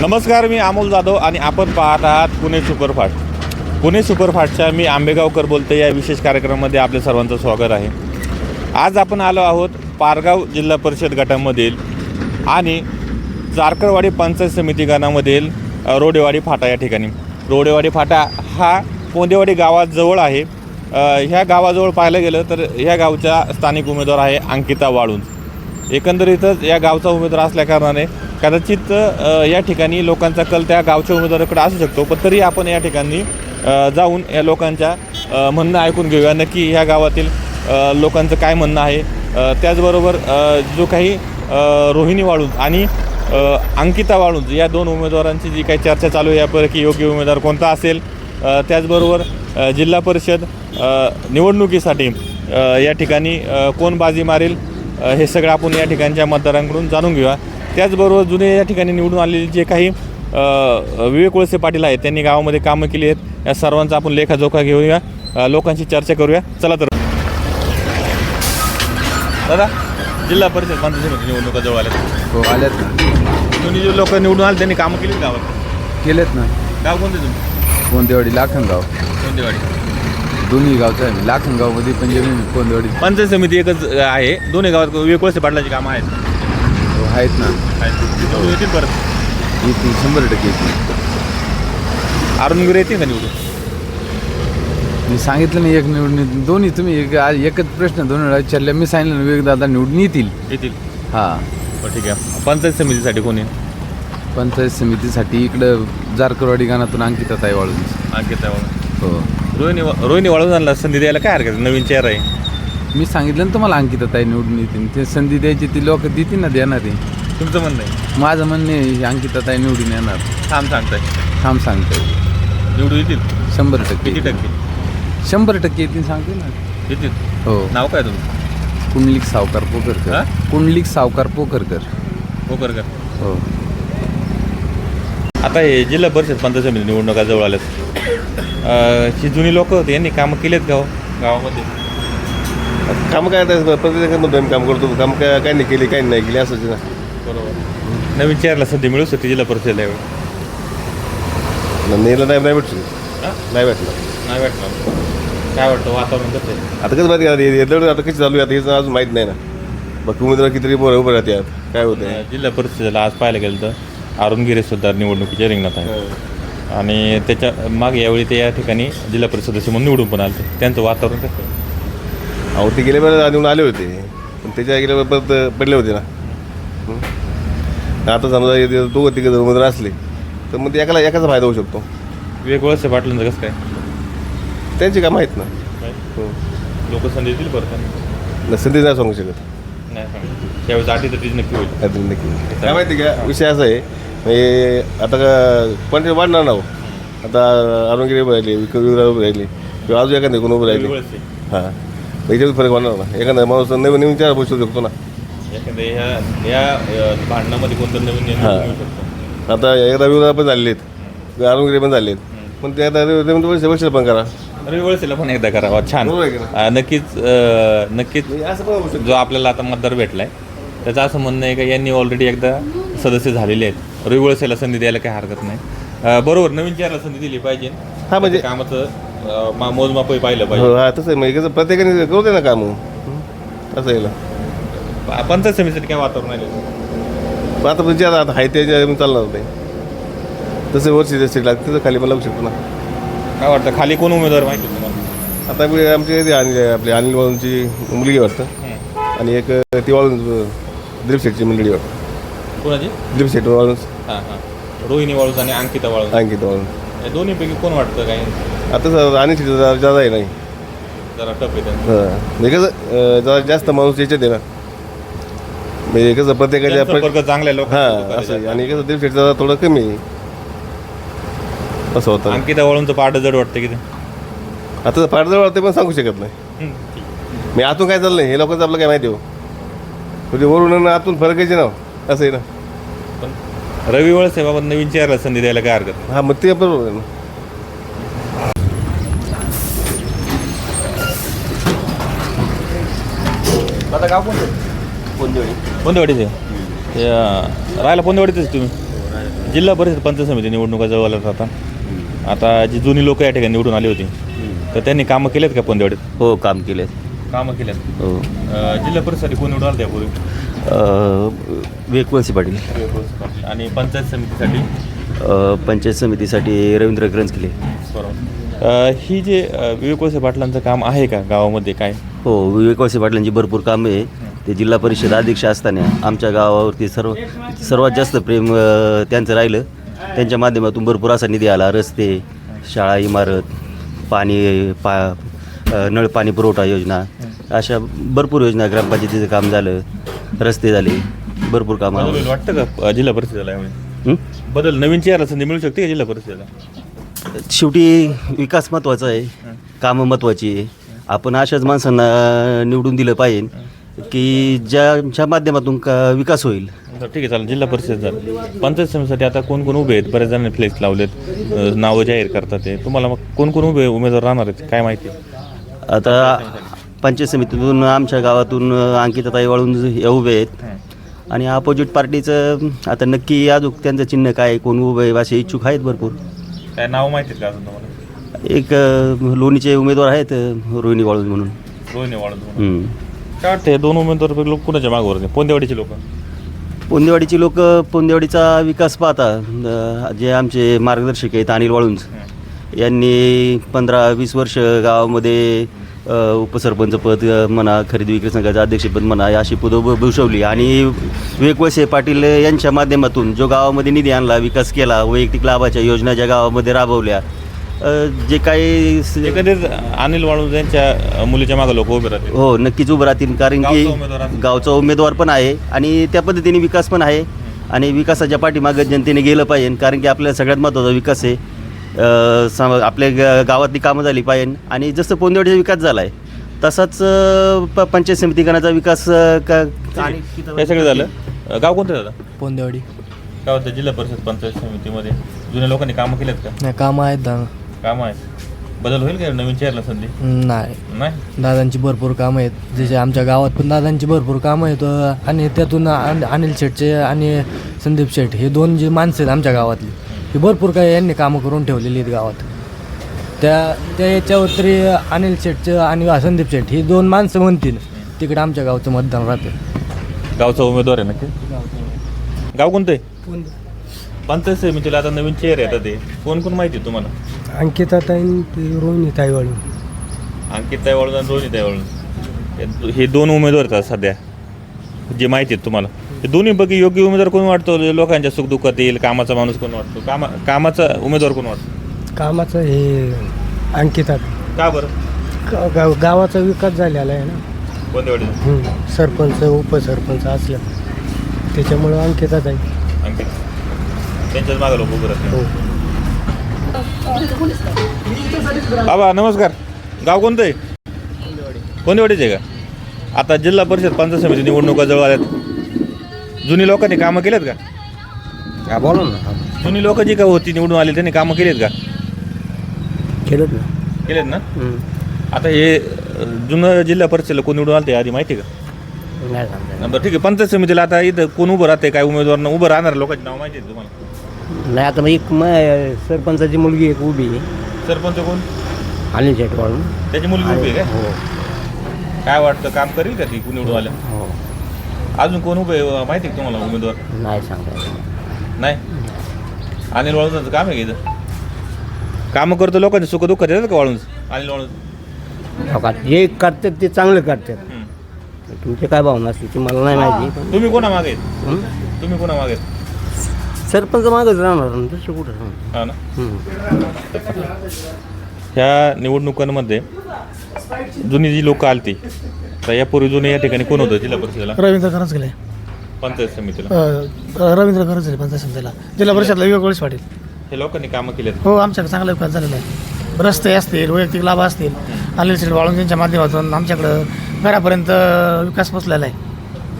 नमस्कार मी अमोल जाधव आणि आपण पाहत आहात पुणे सुपरफास्ट. पुणे सुपरफास्टच्या मी आंबेगावकर बोलते या विशेष कार्यक्रमामध्ये आपल्या सर्वांचं स्वागत आहे. आज आपण आलो आहोत पारगाव जिल्हा परिषद गटामधील आणि जारकरवाडी पंचायत समिती गणामधील रोडेवाडी फाटा या ठिकाणी. रोडेवाडी फाटा हा कोंदेवाडी गावाजवळ आहे. ह्या गावाजवळ पाहायला गेलं तर ह्या गावच्या स्थानिक उमेदवार आहे अंकिता वाळूंज. एकंदरीतच या गावचा उमेदवार असल्याकारणाने कदाचित या ठिकाणी लोकांचा कल त्या गावच्या उमेदवाराकडे असू शकतो पण तरी आपण या ठिकाणी जाऊन या लोकांच्या म्हणणं ऐकून घेऊया. नक्की ह्या गावातील लोकांचं काय म्हणणं आहे? त्याचबरोबर जो काही रोहिणी वाळूंज आणि अंकिता वाळूंज या दोन उमेदवारांची जी काही चर्चा चालू आहे यापैकी योग्य उमेदवार कोणता असेल? त्याचबरोबर जिल्हा परिषद निवडणुकीसाठी या ठिकाणी कोण बाजी मारेल? हे सगळं आपण या ठिकाणच्या मतदारांकडून जाणून घेऊया. त्याचबरोबर जुने या ठिकाणी निवडून आलेले जे काही विवेक वळसे पाटील आहेत त्यांनी गावामध्ये कामं केली आहेत. या सर्वांचा आपण लेखाजोखा घेऊया लोकांशी चर्चा करूया. चला तर. दादा जिल्हा परिषद निवडणुका जवळ आल्या हो आल्यात ना. दोन्ही जे लोक निवडून आले त्यांनी कामं केली गावात? केलेत ना. गाव कोणते तुम्ही कोंदेवाडी लाखनगाव कोणतेवाडी? दोन्ही गावचं आहे. लाखनगावमध्ये पण जमीन कोंदेवाडी. पंचायत समिती एकच आहे. दोन्ही गावात वळसे पाटलाची कामं आहेत. हो, आहेत ना. आहेत. येतील परत? येतील शंभर टक्के येतील. अरुण गुरे येतील का निवडून? मी सांगितलं नाही एक निवडून दोन्ही तुम्ही एक आज एकच प्रश्न दोन वेळा विचारले मी सांगितलं ना दादा निवडून येतील. येतील. हां. बरं ठीक आहे. पंचायत समितीसाठी कोणी पंचायत समितीसाठी इकडं जारकरवाडी गाणातून अंकिता ताई वाळून अंकिता वाळून हो. रोहिणी रोहिणी वाळून संधी द्यायला काय हरकत आहे? नवीन चेहरा आहे. मी सांगितलं ना तुम्हाला अंकिता ताई निवडून येतील. ते संधी द्यायची ती लोक देतील ना देणार आहे. तुमचं म्हणणं आहे? माझं म्हणणे आहे, अंकिता ताई निवडून येणार. थांब सांगताय थांब सांगतोय निवडून येतील? शंभर टक्के किती टक्के? शंभर टक्के येतील सांगते ना. येतील? हो. नाव काय तुमचं? कुंडलिक सावकार? पोखरकर. कुंडलिक सावकार पोखरकर. हो कर कर हो. आता हे जिल्हा परिषद पंचायत समिती निवडणुका जवळ आल्यात. ही जुनी लोक होती यांनी कामं केलेत गाव गावामध्ये. काम काय आता प्रत्येकामध्ये आम्ही काम करतो काम काय काही नाही केली काही नाही केली असंच ना. बरोबर. नवीन चेहऱ्याला संधी मिळू शकते जिल्हा परिषदला यावेळी. नेलं नाही नाही भेटू हा? नाही भेटलं. नाही वाटणार काय वाटतं वातावरण कसं आहे? आता कसं माहिती आता कशी चालू आहे आता हेच अजून माहीत नाही ना. बाकी उमेदवार किती उभं उभं राहते काय होतं जिल्हा परिषदेला आज पाहायला गेलं तर अरुण गिरे सुद्धा निवडणुकीच्या रिंगणात आहे. आणि त्याच्या माग यावेळी ते या ठिकाणी जिल्हा परिषद सदस्य म्हणून निवडून पण आले. त्यांचं वातावरण कसं? अहो ते गेले बरं निवडून आले होते. पण त्याच्या गेल्या परत पडले होते ना. हं? आता समजा हे दोघं तिघं जर उमेदवार असले तर मग ते एकाला एकाचा फायदा होऊ शकतो. वळसे पाटलांचं कसं काय? त्यांची काय माहीत ना. हो. लोक संधी दिली परत? त्यांना? संधी नाही सांगू शकत. नाही सांगितलं. त्यावेळेस अटी तटीच नक्की होईल. तरी नक्की काय माहिती का? विषय असा आहे म्हणजे आता का क्वांटिटी वाढणार ना हो. आता अरुणगिरी उभं राहिली विक्रमवीर उभं राहिली किंवा अजून एखादं कोण उभं राहिली. हां. याच्यात फरक वाढणार ना एखादा माणूस नवीन नवीन चार बसू शकतो ना. एखाद्या ह्या या अ, भांडणामध्ये कोणतं नवीन निर्णय हा. घेऊ शकतो. आता एकदा विरोधा पण झालेले आहेत अरुणगिरी पण झाले आहेत पण ते आता वर्ष वर्ष पण करा. रवी वळसेला पण एकदा करावा छान. बरोबर आहे की अ, नक्कीच अ, नक्कीच म्हणजे असं पण होऊ शकतं. जो आपल्याला आता मतदार भेटलाय त्याचं असं म्हणणं आहे का यांनी ऑलरेडी एकदा सदस्य झालेले आहेत. रवी वळसेला संधी द्यायला काही हरकत नाही. बरोबर नवीन चेहऱ्याला संधी दिली पाहिजे. हा, म्हणजे- कामाचं मा- मोजमापही पाहिलं हो पाहिजे. हा तसं आहे. म्हणजे कसं प्रत्येकाने करू दे ना काम. असं आहे ना. प- पंचायत समितीसाठी काय वातावरण आहे? पण आता म्हणजे आता आता आहे त्याच्या चालणार नाही. तसं वर्षी सीट लागते तसं खाली पण लागू शकतो ना. काय वाटतं खाली कोण उमेदवार माहिती आहे तुम्हाला? आता मी आमचे ते अनिल आपली अनिल वाळूंची मुलगी वाटतं. हं. आणि एक ती वाळून दिलीप शेठची मंडळी वाटतं कोणाची? दिलीप शेठ वाळून हां हां. रोहिणी वाळूज आणि अंकिता वाळूज अंकित वाळून या दोन्हीपैकी कोण वाटतं काय? आता सर अनिल शेठ जरा जादा आहे नाही. जरा टप आहे त्यांचं. हां. म्हणजे कसं अं, जरा जास्त माणूस याच्यात आहे ना. म्हणजे कसं प्रत्येकाच्या प्र- संपर्क चांगला आहे हां असं आहे. आणि कसं दिलीप शेठ जरा थोडं कमी आहे. असं होतं. अंकिता वाळूंचं पाठ जड वाटतं की ते आता फारजवळ वाटते पण सांगू शकत नाही. हं, ठीक आहे. मी आतून काय चाललंय हे लोकांचं आपलं काय माहिती हो. म्हणजे वरून आणि आतून फरक आहे ना असं आहे ना. पण रवी वळसे बाबा नवीन चेहऱ्याला संधी द्यायला काय हरकत हा मग ते बरोबर आहे ना. आता गाव कोणतं? पोंदेवाडीचे राहायला पोंदेवाडीतच तुम्ही? जिल्हा परिषद पंचायत समिती निवडणुका जवळ आल्या आता आता जी जुनी लोक या ठिकाणी निवडून आली होती तर त्यांनी कामं केलेत का पोंदेवाडीत हो काम केले कामं केलेत हो. अं, जिल्हा परिषद कोण निवडून विवेक वळसे पाटील. आणि पंचायत समितीसाठी? अ, पंचायत समितीसाठी रवींद्र ग्रंथकिले बरोबर. अं, ही जे अं, विवेक वळसे पाटलांचं काम आहे का गावामध्ये काय? हो विवेक वळसे पाटलांची भरपूर कामं आहे. ते जिल्हा परिषद अध्यक्ष असताना आमच्या गावावरती सर्व सर्वात जास्त प्रेम अ, त्यांचं राहिलं. त्यांच्या माध्यमातून भरपूर असा निधी आला. रस्ते शाळा इमारत पाणी पा अ, नळ पाणी पुरवठा योजना अशा भरपूर योजना ग्रामपंचायतीचं काम झालं रस्ते झाले भरपूर बदल कामं होईल वाटतं का जिल्हा परिषदेला? बदल नवीन चेहरा संधी मिळू शकते का जिल्हा परिषदेला? शेवटी विकास महत्त्वाचा आहे कामं महत्त्वाची आहे. आपण अशाच माणसांना निवडून दिलं पाहिजे की ज्यांच्या माध्यमातून का विकास होईल. ठीक आहे चालेल. जिल्हा परिषद झालं. पंचायत समितीसाठी आता कोण कोण उभे आहेत? बऱ्याच जणांनी फ्लेक्स लावलेत. नावं जाहीर करतात ते. तुम्हाला मग कोण कोण उभे उमेदवार राहणार आहेत? काय माहिती आता पंचायत समितीतून आमच्या गावातून अंकिताताई वाळून हे उभे आहेत. आणि अपोजिट पार्टीचं आता नक्की अजून त्यांचं चिन्ह काय कोण उभं आहे असे इच्छुक आहेत भरपूर. काय नाव माहिती आहेत का अजून तुम्हाला? एक लोणीचे उमेदवार आहेत रोहिणी वाळून म्हणून. रोहिणी वाळून. हम्म. काय वाटतं हे दोन उमेदवार लोक कुणाच्या मागवर पोंदेवाडीचे लोक. पोंदेवाडीची लोक पोंदेवाडीचा विकास पाहता अ, जे आमचे मार्गदर्शक आहेत अनिल वाळुंज. यांनी पंधरा वीस वर्ष गावामध्ये उपसरपंच पद म्हणा खरेदी विक्री संघाचं अध्यक्षपद म्हणा अशी पदं भूषवली. आणि विवेक वळसे पाटील यांच्या माध्यमातून जो गावामध्ये निधी आणला विकास केला वैयक्तिक लाभाच्या योजना ज्या गावामध्ये राबवल्या जे काही एकंदरीत अनिल वाळूंज यांच्या मुलीच्या मागे लोक उभे राहतील. हो नक्कीच उभं राहतील कारण की गावचा उमेदवार पण आहे आणि त्या पद्धतीने विकास पण आहे. आणि विकासाच्या पाठीमागं जनतेने गेलं पाहिजे कारण की आपल्याला सगळ्यात महत्त्वाचा विकास आहे. सम आपल्या ग- गावातली कामं झाली पाहिजे. आणि जसं पोंदेवाडीचा विकास झाला आहे तसाच प पंचायत समितीकरणाचा विकास का आणि हे सगळं झालं? अं, गाव कोणतं दादा पोंदेवाडी. काय होतं जिल्हा परिषद पंचायत समितीमध्ये. जुन्या लोकांनी कामं केलेत का? नाही कामं आहेत दा कामं आहेत. बदल होईल का नवीन चेहऱ्याला संधी? नाही. नाही? दादांची भरपूर कामं आहेत. जसे आमच्या गावात पण दादांची भरपूर कामं आहेत. अं, आणि त्यातून अन- अनिल शेठचे आणि संदीप शेठ हे दोन जे माणसं आहेत आमच्या गावातली. हे भरपूर काही यांनी कामं करून ठेवलेली आहेत गावात. त्या त्या याच्यावर तरी अनिल शेठचं आणि संदीप शेठ ही दोन माणसं म्हणतील तिकडे आमच्या गावचं मतदान राहते गावचा उमेदवार आहे नक्की? गाव कोणतं आहे? पंचायत समितीला आता नवीन चेहरे येतात ते. कोण कोण माहिती आहे तुम्हाला? अंकिता ताई रोहिणी ताईवाळू. अंकित ताईवाळून आणि रोहिणी ताईवाळून हे दो- हे दोन उमेदवार आहेत सध्या. जे माहिती आहेत तुम्हाला. हे दोन्ही पैकी योग्य उमेदवार कोण वाटतो? लोकांच्या सुखदुःखात येईल कामाचा माणूस कोण वाटतो? कामा कामाचा उमेदवार कोण वाटतो? कामाचं हे अंकिता का बरं? गा- गाव गावाचा विकास झालेला आहे ना. कोणत्या हं. सरपंच उपसरपंच असलं. त्याच्यामुळं अंकिता ताई अंकित. त्यांच्याच मागं लोक उभं राहतील हो. बाबा नमस्कार. गाव कोणतं आहे? कोणतेवाडीचे आहे का? आता जिल्हा परिषद पंचायत समिती निवडणुका जवळ आल्यात. जुनी लोकांनी कामं केलेत का? बोला ना. जुनी लोक जी का होती निवडून आली त्यांनी कामं केलीत का? केलं ना. केलेत ना? आता हे अं, जुनं जिल्हा परिषदेला कोण निवडून आलं आधी माहिती आहे का? नाही सांगता बरं ठीक आहे पंचायत समितीला आता इथं कोण उभं राहते काय उमेदवार उभं राहणार लोकांची नाव माहिती आहे तुम्हाला? नाही आता मग एक म- सरपंचाची मुलगी एक उभी आहे. सरपंच कोण? अनिल शेट वाळून त्याची मुलगी उभी आहे हो. काय काय वाटतं काम करेल का ती कोण निवडून आल्या हो. अजून कोण उभे आहे? माहिती आहे का तुम्हाला उमेदवार? नाही सांगता नाही. अनिल वाळूंचं काम आहे का इथं? कामं करतो लोकांचे सुख दुःख देतात का वाळूंज अनिल वाळूंज हो का? जे करतात ते चांगलं करतात. हं. तुमचे काय भावना असते ती मला नाही माहिती. पण तुम्ही कोणा मागे आहेत? हं? तुम्ही कोणा मागे आहेत? सरपंच मागच राहणार ना, दुसरं कुठं हा ना? ह्या निवडणुकांमध्ये जुनी जी लोक आलती तर यापूर्वी जुने या ठिकाणी कोण होतं? जिल्हा परिषदेला? रवींद्र करंज गेले. पंचायत समितीला. रवींद्र करंज गेले पंचायत समितीला. जिल्हा परिषदला विवेक वळीस पाटील. हे लोकांनी कामं केलेत हो आमच्याकडे चांगला विकास झालेला आहे. रस्ते असतील वैयक्तिक लाभ असतील अनिल शेठ वाळूंजींच्या माध्यमातून आमच्याकडं घरापर्यंत विकास पोचलेला आहे.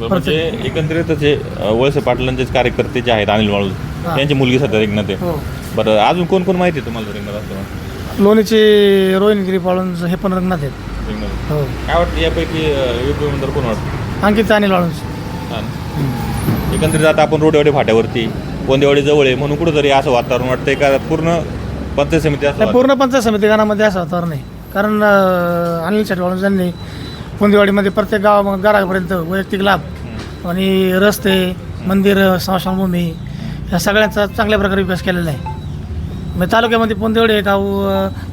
म्हणजे एकंदरीत जे अ, वळसे पाटलांचे कार्यकर्ते जे आहेत अनिल वाळूज हा. त्यांची मुलगी सध्या रिंगणात आहे. हो. बरं अजून कोण कोण माहिती आहे तुम्हाला रिंगणात लोणीचे रोहिणगिरी वाळूंज हे पण रंगणात आहेत. हो. काय वाटतं यापैकी अ, योग्य उमेदवार कोण वाटतं? अंकित हा ना? एकंदरीत आता आपण रोडवाडी फाट्यावरती पोंदेवाडी जवळ आहे म्हणून कुठंतरी असं वातावरण वाटतंय का पूर्ण पंचायत समिती असं नाही पूर्ण पंचायत समिती गावामध्ये असं वातावरण नाही कारण अं, अनिल शेटवाळ यांनी पुंदेवाडीमध्ये प्रत्येक गावा घरापर्यंत वैयक्तिक लाभ आणि रस्ते मंदिर स्मशानभूमी या सगळ्यांचा चांगल्या प्रकारे विकास केलेला आहे. म्हणजे तालुक्यामध्ये पुंदेवाडी गाव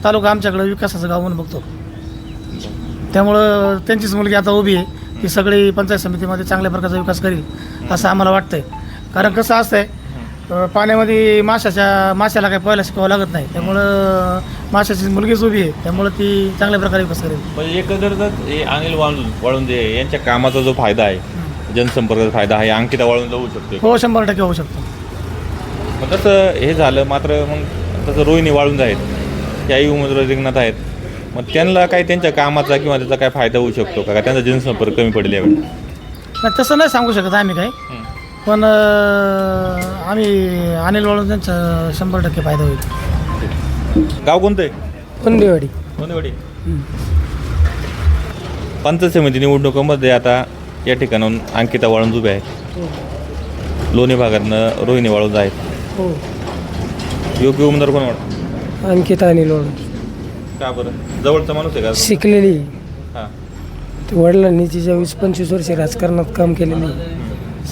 तालुका आमच्याकडे विकासाचं गाव म्हणून बघतो. त्यामुळं त्यांचीच मुलगी आता उभी आहे. ती सगळी पंचायत समितीमध्ये चांगल्या प्रकारचा विकास करील असं आम्हाला वाटतंय. कारण कसं असतंय पाण्यामध्ये माशाच्या माशाला काही पोहायला शिकवावं लागत नाही. त्यामुळं माशाची मुलगीच उभी आहे. त्यामुळं ती चांगल्या प्रकारे विकास करेल. म्हणजे एकंदरीतच हे अनिल वाळून वाळुंजे यांच्या कामाचा जो फायदा आहे जनसंपर्काचा फायदा आहे अंकिता वाळून होऊ शकतो हो शंभर टक्के होऊ शकतो. तसं हे झालं मात्र मग तसं रोहिणी वाळूंज आहेत याही उमेदवार रिंगणात आहेत. मग त्यांना काही त्यांच्या कामाचा किंवा त्याचा काय फायदा होऊ शकतो का? त्यांचा जनसंपर्क कमी पडेल यावेळी? नाही तसं नाही सांगू शकत आम्ही काही. पण अं, आम्ही अनिल वाळून त्यांचा शंभर टक्के फायदा होईल. गाव कोणतं आहे? पुंदेवाडी कोणेवाडी पंचायत समिती निवडणुकीमध्ये आता या ठिकाणाहून अंकिता वाळूंज उभे आहेत. लोणी भागातनं रोहिणी वाळूंज आहेत. हो. योग्य उमेदवार कोण वाटतं? अंकिता अनिल का बरं? जवळचा माणूस आहे का शिकलेली. हां. वडिलांनी तिच्या वीस पंचवीस वर्षे राजकारणात काम केलेली.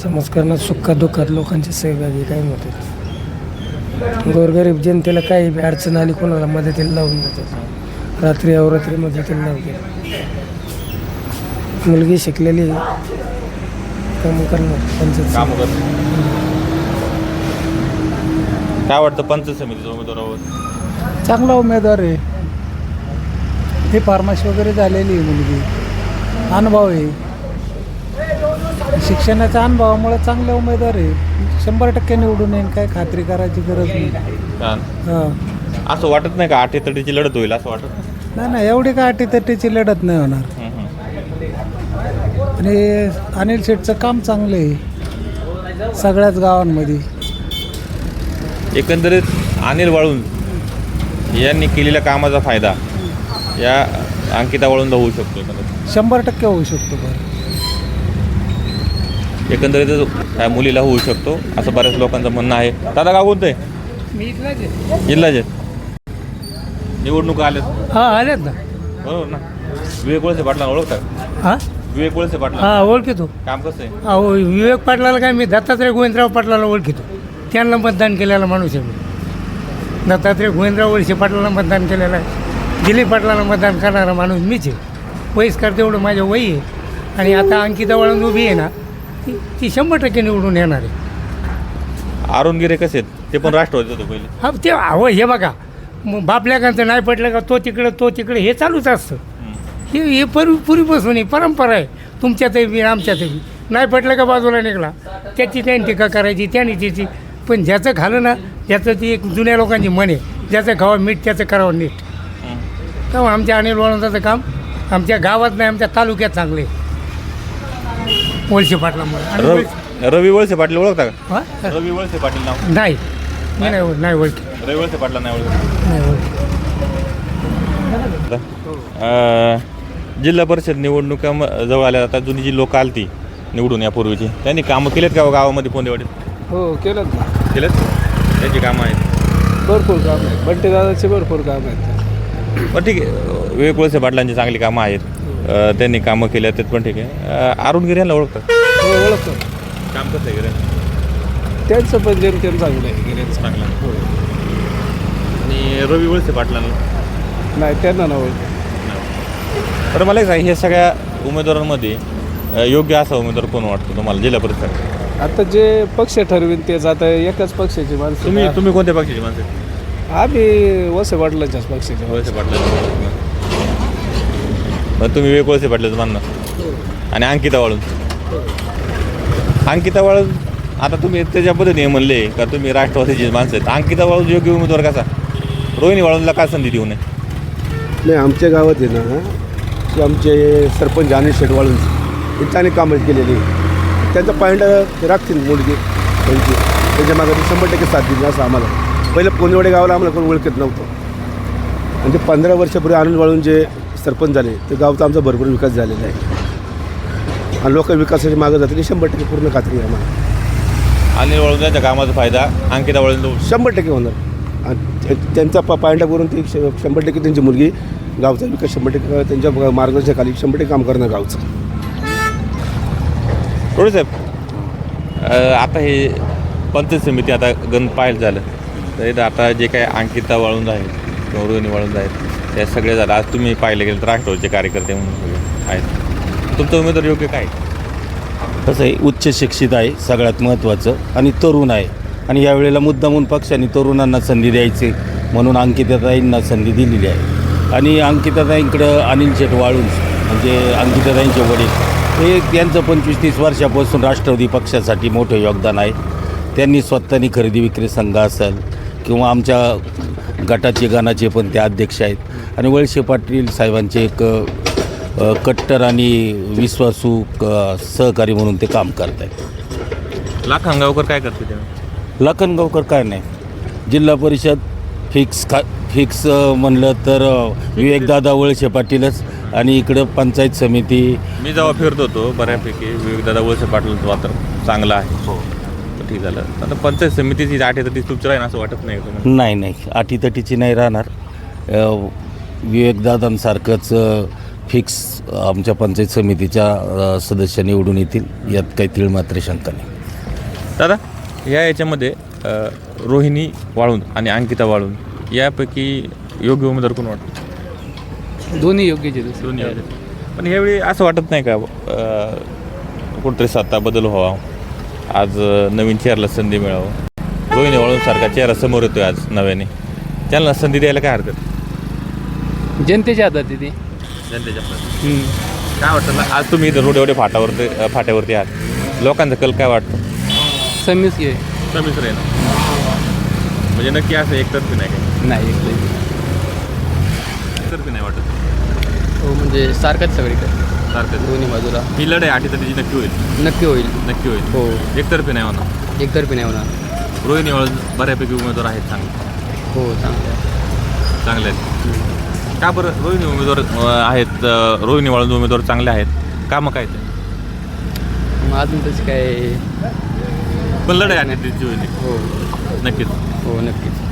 समाजकारणात सुखात दुःखात लोकांचे सहभागी काय होते गोरगरीब जनतेला काही बी अडचण आली कोणाला मदतीला लावून देतात. रात्री अवरात्री मदतीला लावते मुलगी शिकलेली काम करणार पंचायत काम करत काय वाटतं पंचायत समितीच्या उमेदवारावर चांगला उमेदवार आहे. हे फार्मसी वगैरे झालेली आहे मुलगी. अनुभव आहे. शिक्षणाच्या अनुभवामुळे चांगला उमेदवार आहे. शंभर टक्के निवडून येईन काय खात्री करायची गरज नाही. छान. हां. असं वाटत नाही का आठी तटीची लढत होईल असं वाटत नाही? नाही नाही एवढी काय अटीतटीची लढत नाही होणार? हम्म, हम्म. आणि अनिल शेठचं काम चांगलं आहे. सगळ्याच गावांमध्ये. एकंदरीत अनिल वाळून यांनी केलेल्या कामाचा फायदा या अंकिता वाळूंला होऊ शकतो एकंदरीत. शंभर टक्के होऊ शकतो बरं. एकंदरीतच त्या मुलीला होऊ शकतो असं बऱ्याच लोकांचं म्हणणं आहे. दादा गाव कोणतं आहे? जिल्ह्याचे निवडणूक आल्यात. हां आलेत ना. बरोबर ना. विवेक वळसे पाटला ओळखता का? हां? विवेक वळसे पाटला हां ओळखितो. काम कसं आहे? अहो विवेक पाटलाला काय मी दत्तात्रय गोविंदराव पाटलाला ओळखितो. त्यांना मतदान केलेला माणूस आहे मी. दत्तात्रय गोविंदराव वळसे पाटलाला मतदान केलेलं आहे. दिलीप पाटलाला मतदान करणारा माणूस मीच आहे. वयस्कर तेवढं माझ्या वय आहे. आणि आता अंकिता वळून उभी आहे ना ती ती शंभर टक्के निवडून येणार आहे. अरुण गिरे कसे आहेत? ते पण राष्ट्रवादीत होते पहिले. हा ते अहो हे बघा मग बापल्याकांचं नाही पटलं का तो तिकडं तो तिकडं हे चालूच असतं. हे हे पूर्वी पूर्वीपासून ही परंपरा आहे. तुमच्यातही बी आमच्यातही नाही पटलं का बाजूला निघाला? त्याची त्यांनी टीका करायची त्याने तिची पण ज्याचं खालं ना ज्याचं ती एक जुन्या लोकांची म्हण आहे. ज्याचं खावा मीठ त्याचं करावं नीट. तेव्हा आमच्या अनिल वळवंताचं काम आमच्या गावात नाही आमच्या तालुक्यात चांगले आहे. वळसे पाटलामुळे. आणि रवी वळसे- रवी वळसे पाटील ओळखता का? हा? रवी वळसे पाटील नाव? नाही. मी नाही ओळ- नाही ओळखी. रवी वळसे पाटला नाही ओळखत नाही ओळखी. अं, जिल्हा परिषद निवडणुका म- जवळ आल्या आता जुनी जी लोक आलती निवडून यापूर्वीची त्यांनी कामं केलेत का हो गावामध्ये पोंदेवाडीत हो केलं ना. केलेत. त्याची कामं आहेत. भरपूर काम आहे बंटे दादाचे भरपूर काम आहेत. पण ठीक आहे. विवेक वळसे पाटलांची चांगली कामं आहेत. अं, त्यांनी कामं केली आहेत पण ठीक आहे. अं, अरुण गिरे यांना ओळखतात. हो ओळखतो काम कसं आहे गिरे त्यांचं पण जेमतेम चांगलं आहे. गिऱ्यांचं चांगलं. आणि रवी वळसे पाटलांना? नाही त्यांना ना ओळख तर मला एक सांग हे सगळ्या उमेदवारांमध्ये अं, योग्य असा उमेदवार कोण वाटतो तुम्हाला जिल्हा परिषद? आता जे पक्ष ठरवीन तेच आता एकाच पक्षाची माणसं. तुम्ही तुम्ही कोणत्या पक्षाची माणसं आहे? आम्ही वसे पाटलाच्याच पक्षाचे वळसे पाटला तुम्ही विवेक वळसे पाटलाचं मानणं आणि अंकिता वाळून. अंकिता वाळून आता तुम्ही त्याच्या पद्धतीने म्हणले का तुम्ही राष्ट्रवादीची माणसं आहेत. अंकिता वाळून योग्य उमेदवार कसा? रोहिणी वाळूंला का संधी देऊ नये? नाही आमच्या गावात आहे ना की आमचे सरपंच आणि शेटवाळून इथं कामं केलेली. त्यांचा पॉईंट राखतील मुलगी त्यांची त्यांच्या मागे ते शंभर टक्के साथ दिली असं आम्हाला. पहिलं पोनवडे गावाला आम्हाला कोण ओळखत नव्हतं. आणि ते पंधरा वर्षापूर्वी आनंद वाळून जे सरपंच झाले ते गावचा आमचा भरपूर विकास झालेला आहे. आणि लोक विकासाच्या मागं जातील शंभर टक्के पूर्ण खात्री आहे आम्हाला. अनिल वळूंच्या कामाचा फायदा अंकिता वळून शंभर टक्के होणार. आणि त्या- त्यांचा प पायंडा करून ती श- शंभर टक्के त्यांची मुलगी गावचा विकास शंभर टक्के त्यांच्या मार्गदर्शनाखाली शंभर टक्के काम करणार गावचं. थोडे साहेब? अ, आता हे पंचायत समिती आता गण पाहिलं झालं. तर इथं आता जे काही अंकिता वाळूंज आहेत किंवा रोहिणी वाळूंज आहेत त्या सगळे झालं आज तुम्ही पाहिले गेलं तर राष्ट्रवादीचे कार्यकर्ते म्हणून सगळे आहेत. तुमचं उमेदवार योग्य काय? कसं आहे उच्च शिक्षित आहे सगळ्यात महत्त्वाचं. आणि तरुण आहे. आणि यावेळेला मुद्दामून पक्षाने तरुणांना संधी द्यायची म्हणून अंकिताताईंना संधी दिलेली आहे. आणि अंकिताताईंकडं अनिल शेठ वाळूंज म्हणजे अंकिताताईंचे वडील. हे त्यांचं पंचवीस तीस वर्षापासून राष्ट्रवादी पक्षासाठी मोठं योगदान आहे. त्यांनी स्वतःनी खरेदी विक्री संघ असेल किंवा आमच्या गटाचे गणाचे पण ते अध्यक्ष आहेत. आणि वळसे पाटील साहेबांचे एक कट्टर आणि विश्वासू सहकारी म्हणून ते काम करत आहेत लाखांगावकर काय करते ते लखनगावकर काय नाही. जिल्हा परिषद फिक्स खा फिक्स म्हणलं तर विवेकदादा वळसे पाटीलच आणि इकडं पंचायत समिती मी जेव्हा फिरत होतो बऱ्यापैकी विवेकदादा वळसे पाटलांचं वातार चांगलं आहे. हो. तर ठीक झालं. आता पंचायत समितीची आठ आहे तर ती तुमचं राहील असं वाटत नाही तुम्हाला? नाही नाही. अटीतटीची नाही राहणार. अ, विवेकदादांसारखंच फिक्स आमच्या पंचायत समितीच्या अ, सदस्य निवडून येतील. यात काही तीळ मात्र शंका नाही. दादा या याच्यामध्ये अ, रोहिणी वाळून आणि अंकिता वाळून यापैकी योग्य उमेदवार कोण वाटतं? दोन्ही योग्यचे दोन्ही योग्य. पण यावेळी असं वाटत नाही का अ, कुठंतरी सत्ता बदल व्हावा? आज अ, नवीन चेअरला संधी मिळावं. रोहिणी वाळून सारखा चेहरा समोर येतोय आज नव्याने. त्यांना संधी द्यायला काय हरकत? जनतेच्या हातात आहे ते. जनतेच्या काय वाटतं ना आज तुम्ही इथं रोड एवढे फाटावरती अ, फाट्यावरती आहात. लोकांचा कल काय वाटतं? घे कमीच राहील म्हणजे नक्की असं एकतर्फी नाही काही नाही एकतर्फी नाही वाटत? हो म्हणजे सारखंच सगळीकडे. सारखं दोन्ही बाजूला. ही लढाई आठी तर तिची नक्की होईल? नक्की होईल. नक्की होईल. हो. एकतर्फी नाही होणार. एकतर्फी नाही होणार. रोहिणी वळ बऱ्यापैकी उमेदवार आहेत चांगले. हो चांगलं चांगले आहेत. का बरं? रोहिणी उमेदवार आहेत रोहिणी वाळून उमेदवार चांगले आहेत. कामं काय ते? मग अजून तशी काय पण लढाई आठी तिची होईल. हो. नक्कीच. हो नक्कीच.